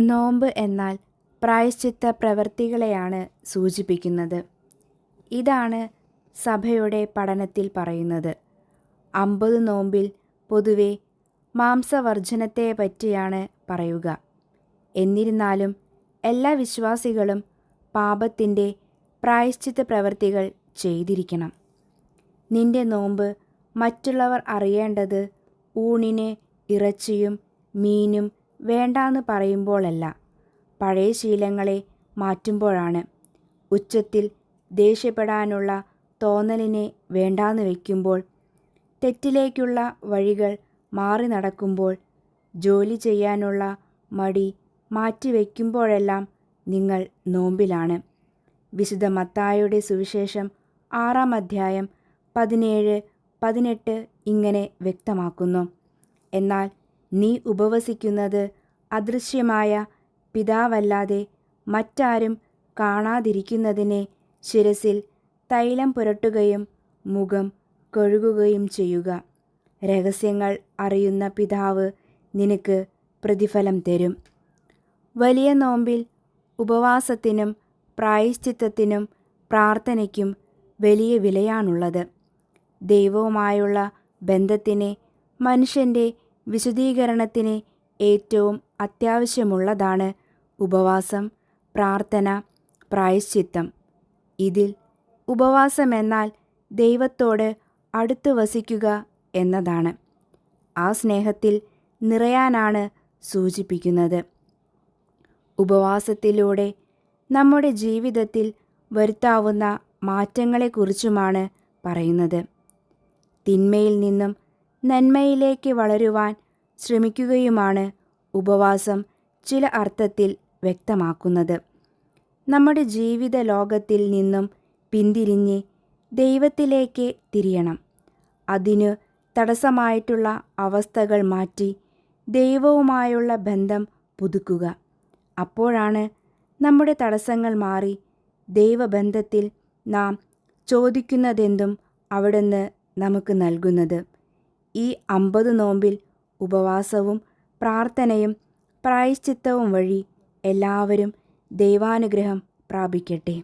നോമ്പ് എന്നാൽ പ്രായശ്ചിത്ത പ്രവൃത്തികളെയാണ് സൂചിപ്പിക്കുന്നത്. ഇതാണ് സഭയുടെ പഠനത്തിൽ പറയുന്നത്. അമ്പത് നോമ്പിൽ പൊതുവെ മാംസവർജനത്തെ പറ്റിയാണ് പറയുക. എന്നിരുന്നാലും എല്ലാ വിശ്വാസികളും പാപത്തിന്റെ പ്രായശ്ചിത്ത പ്രവൃത്തികൾ ചെയ്തിരിക്കണം. നിന്റെ നോമ്പ് മറ്റുള്ളവർ അറിയേണ്ടത് ഊണിന് ഇറച്ചിയും മീനും വേണ്ടാന്ന് പറയുമ്പോഴല്ല പഴയ ശീലങ്ങളെ മാറ്റുമ്പോഴാണ്. ഉച്ചത്തിൽ ദേഷ്യപ്പെടാനുള്ള തോന്നലിനെ വേണ്ടാന്ന് വയ്ക്കുമ്പോൾ തെറ്റിലേക്കുള്ള വഴികൾ മാറി നടക്കുമ്പോൾ ജോലി ചെയ്യാനുള്ള മടി മാറ്റിവെക്കുമ്പോഴെല്ലാം നിങ്ങൾ നോമ്പിലാണ്. വിശുദ്ധ മത്തായുടെ സുവിശേഷം ആറാം അധ്യായം പതിനേഴ് പതിനെട്ട് ഇങ്ങനെ വ്യക്തമാക്കുന്നു. എന്നാൽ നീ ഉപവസിക്കുന്നത് അദൃശ്യമായ പിതാവല്ലാതെ മറ്റാരും കാണാതിരിക്കുന്നതിനെ ശിരസിൽ തൈലം പുരട്ടുകയും മുഖം കഴുകുകയും ചെയ്യുക. രഹസ്യങ്ങൾ അറിയുന്ന പിതാവ് നിനക്ക് പ്രതിഫലം തരും. വലിയ നോമ്പിൽ ഉപവാസത്തിനും പ്രായശ്ചിത്തത്തിനും പ്രാർത്ഥനയ്ക്കും വലിയ വിലയാണുള്ളത്. ദൈവവുമായുള്ള ബന്ധത്തിനെ മനുഷ്യന്റെ വിശദീകരണത്തിന് ഏറ്റവും അത്യാവശ്യമുള്ളതാണ് ഉപവാസം പ്രാർത്ഥന പ്രായശ്ചിത്തം. ഇതിൽ ഉപവാസമെന്നാൽ ദൈവത്തോട് അടുത്ത് വസിക്കുക എന്നതാണ്. ആ സ്നേഹത്തിൽ നിറയാനാണ് സൂചിപ്പിക്കുന്നത്. ഉപവാസത്തിലൂടെ നമ്മുടെ ജീവിതത്തിൽ വരുത്താവുന്ന മാറ്റങ്ങളെക്കുറിച്ചുമാണ് പറയുന്നത്. തിന്മയിൽ നിന്നും നന്മയിലേക്ക് വളരുവാൻ ശ്രമിക്കുകയുമാണ് ഉപവാസം ചില അർത്ഥത്തിൽ വ്യക്തമാക്കുന്നത്. നമ്മുടെ ജീവിത ലോകത്തിൽ നിന്നും പിന്തിരിഞ്ഞ് ദൈവത്തിലേക്ക് തിരിയണം. അതിനു തടസ്സമായിട്ടുള്ള അവസ്ഥകൾ മാറ്റി ദൈവവുമായുള്ള ബന്ധം പുതുക്കുക. അപ്പോഴാണ് നമ്മുടെ തടസ്സങ്ങൾ മാറി ദൈവബന്ധത്തിൽ നാം ചോദിക്കുന്നതെന്തും അവിടുന്ന് നമുക്ക് നൽകുന്നത്. ഈ അമ്പത് നോമ്പിൽ ഉപവാസവും പ്രാർത്ഥനയും പ്രായശ്ചിത്തവും വഴി എല്ലാവരും ദൈവാനുഗ്രഹം പ്രാപിക്കട്ടെ.